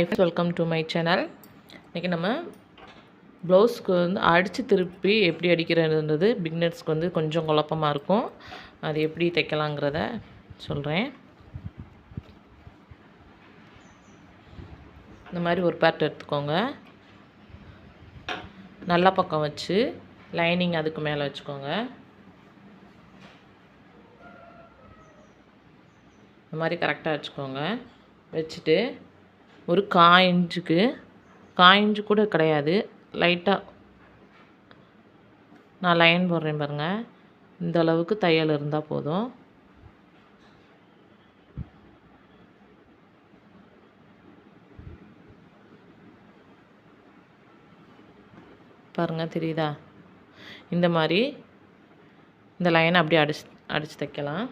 Welcome to my channel இன்றைக்கி நம்ம ப்ளவுஸ்க்கு வந்து அடித்து திருப்பி எப்படி அடிக்கிறதுன்றது பிக்னர்ஸ்க்கு வந்து கொஞ்சம் குழப்பமாக இருக்கும். அது எப்படி தைக்கலாங்கிறத சொல்கிறேன் இந்த மாதிரி ஒரு பேர்ட் எடுத்துக்கோங்க. நல்ல பக்கம் வச்சு லைனிங் அதுக்கு மேலே வச்சுக்கோங்க. இந்த மாதிரி கரெக்டாக வச்சுக்கோங்க. வச்சுட்டு ஒரு காய் இன்ச்சுக்கு காய் இன்ச்சு கூட கிடையாது. லைட்டாக நான் லைன் போடுறேன் பாருங்கள் இந்த அளவுக்கு தையல் இருந்தால் போதும். பாருங்கள் தெரியுதா? இந்த மாதிரி இந்த லைனை அப்படியே அடிச்சு அடித்து தைக்கலாம்.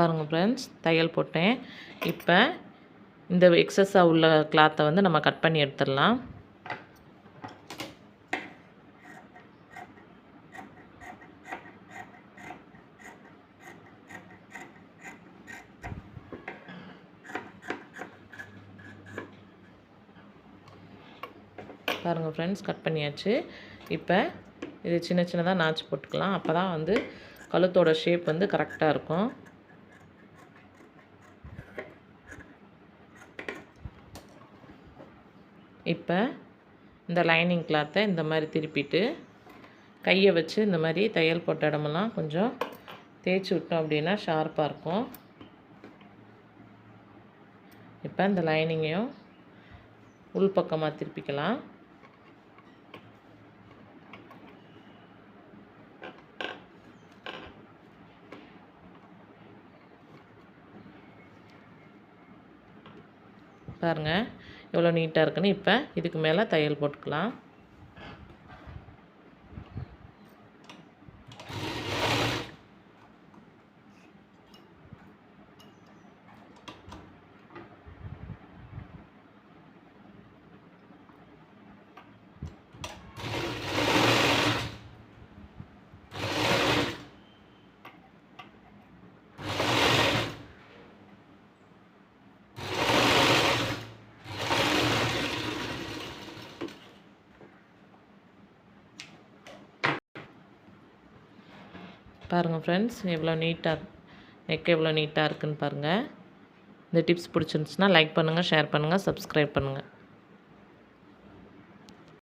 பாருங்கள் ஃப்ரெண்ட்ஸ் தையல் போட்டேன். இப்போ இந்த எக்ஸஸாக உள்ள கிளாத்தை வந்து நம்ம கட் பண்ணி எடுத்துடலாம். பாருங்கள் ஃப்ரெண்ட்ஸ் கட் பண்ணியாச்சு. இப்போ இது சின்ன சின்னதாக நாச்சு போட்டுக்கலாம். அப்போ தான் வந்து கழுத்தோட ஷேப் வந்து கரெக்டாக இருக்கும். இப்போ இந்த லைனிங் கிளாத்தை இந்த மாதிரி திருப்பிட்டு கையை வச்சு இந்த மாதிரி தையல் போட்ட இடமெல்லாம் கொஞ்சம் தேய்ச்சி விட்டோம் அப்படின்னா ஷார்ப்பாக இருக்கும். இப்போ இந்த லைனிங்கையும் உள் பக்கமாக திருப்பிக்கலாம். பாருங்கள் எவ்வளோ நீட்டாக இருக்குன்னு இப்போ இதுக்கு மேலே தையல் போட்டுக்கலாம். பாருங்கள் ஃப்ரெண்ட்ஸ் எவ்வளோ நீட்டாக நெக் எவ்வளோ நீட்டாக இருக்குன்னு பாருங்கள் இந்த டிப்ஸ் பிடிச்சிருந்துச்சுன்னா லைக் பண்ணுங்கள் ஷேர் பண்ணுங்கள் சப்ஸ்கிரைப் பண்ணுங்கள்